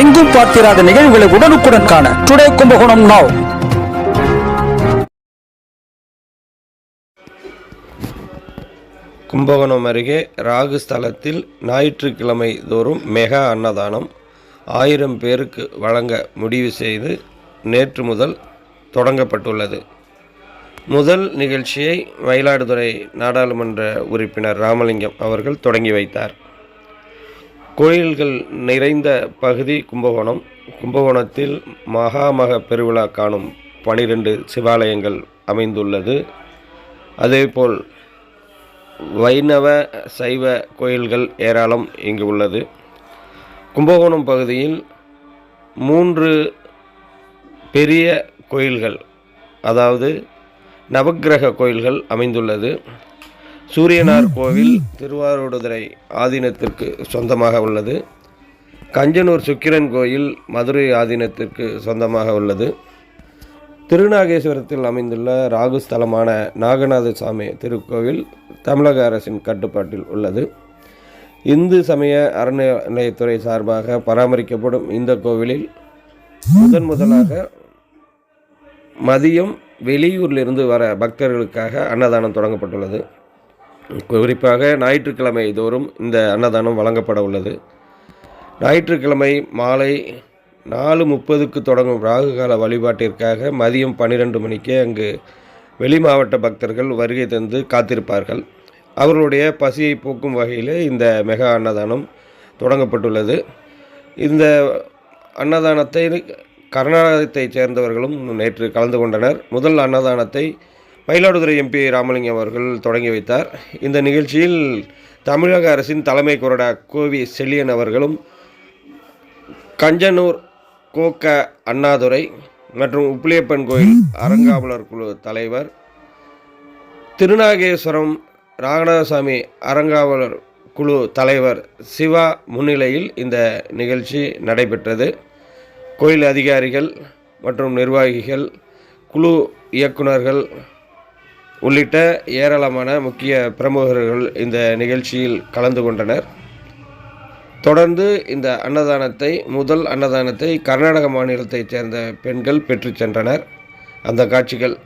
எங்கும் பார்த்திராத நிகழ்வுகளை உடனுக்குடன் காண டுடே கும்பகோணம் நாவ் கும்பகோணம் அருகே ராகு ஸ்தலத்தில் ஞாயிற்றுக்கிழமை தோறும் மெகா அன்னதானம் ஆயிரம் பேருக்கு வழங்க முடிவு செய்து நேற்று முதல் தொடங்கப்பட்டுள்ளது. முதல் நிகழ்ச்சியை மயிலாடுதுறை நாடாளுமன்ற உறுப்பினர் ராமலிங்கம் அவர்கள் தொடங்கி வைத்தார். கோயில்கள் நிறைந்த பகுதி கும்பகோணம். கும்பகோணத்தில் மகாமக பெருவிழா காணும் பனிரெண்டு சிவாலயங்கள் அமைந்துள்ளது. அதேபோல் வைணவ சைவ கோயில்கள் ஏராளம் இங்கு உள்ளது. கும்பகோணம் பகுதியில் மூன்று பெரிய கோயில்கள் அதாவது நவக்கிரக கோயில்கள் அமைந்துள்ளது. சூரியனார் கோவில் திருவாரூடுதுறை ஆதீனத்திற்கு சொந்தமாக உள்ளது. கஞ்சனூர் சுக்கிரன் கோயில் மதுரை ஆதீனத்திற்கு சொந்தமாக உள்ளது. திருநாகேஸ்வரத்தில் அமைந்துள்ள ராகு ஸ்தலமான நாகநாத சாமி திருக்கோவில் தமிழக அரசின் கட்டுப்பாட்டில் உள்ளது. இந்து சமய அறநிலையத்துறை சார்பாக பராமரிக்கப்படும் இந்த கோவிலில் முதன் முதலாக மதியம் வெளியூரிலிருந்து வர பக்தர்களுக்காக அன்னதானம் தொடங்கப்பட்டுள்ளது. குறிப்பாக ஞாயிற்றுக்கிழமை தோறும் இந்த அன்னதானம் வழங்கப்பட உள்ளது. ஞாயிற்றுக்கிழமை மாலை நாலு முப்பதுக்கு தொடங்கும் ராகுகால வழிபாட்டிற்காக மதியம் பன்னிரெண்டு மணிக்கே அங்கு வெளி மாவட்ட பக்தர்கள் வருகை தந்து காத்திருப்பார்கள். அவர்களுடைய பசியை போக்கும் வகையில் இந்த மெகா அன்னதானம் தொடங்கப்பட்டுள்ளது. இந்த அன்னதானத்தை கர்நாடகத்தைச் சேர்ந்தவர்களும் நேற்று கலந்து கொண்டனர். முதல் அன்னதானத்தை மயிலாடுதுறை எம்பி ராமலிங்கம் அவர்கள் தொடங்கி வைத்தார். இந்த நிகழ்ச்சியில் தமிழக அரசின் தலைமை கொறடா கோவி செல்லியன் அவர்களும் கஞ்சனூர் கோக்க அண்ணாதுரை மற்றும் உப்பிலியப்பன் கோயில் அறங்காவலர் குழு தலைவர் திருநாகேஸ்வரம் ராகநாதசாமி அறங்காவலர் குழு தலைவர் சிவா முன்னிலையில் இந்த நிகழ்ச்சி நடைபெற்றது. கோயில் அதிகாரிகள் மற்றும் நிர்வாகிகள் குழு இயக்குனர்கள் உள்ளிட்ட ஏராளமான முக்கிய பிரமுகர்கள் இந்த நிகழ்ச்சியில் கலந்து கொண்டனர். தொடர்ந்து இந்த அன்னதானத்தை முதல் அன்னதானத்தை கர்நாடக மாநிலத்தைச் சேர்ந்த பெண்கள் பெற்றுச் சென்றனர். அந்த காட்சிகள்.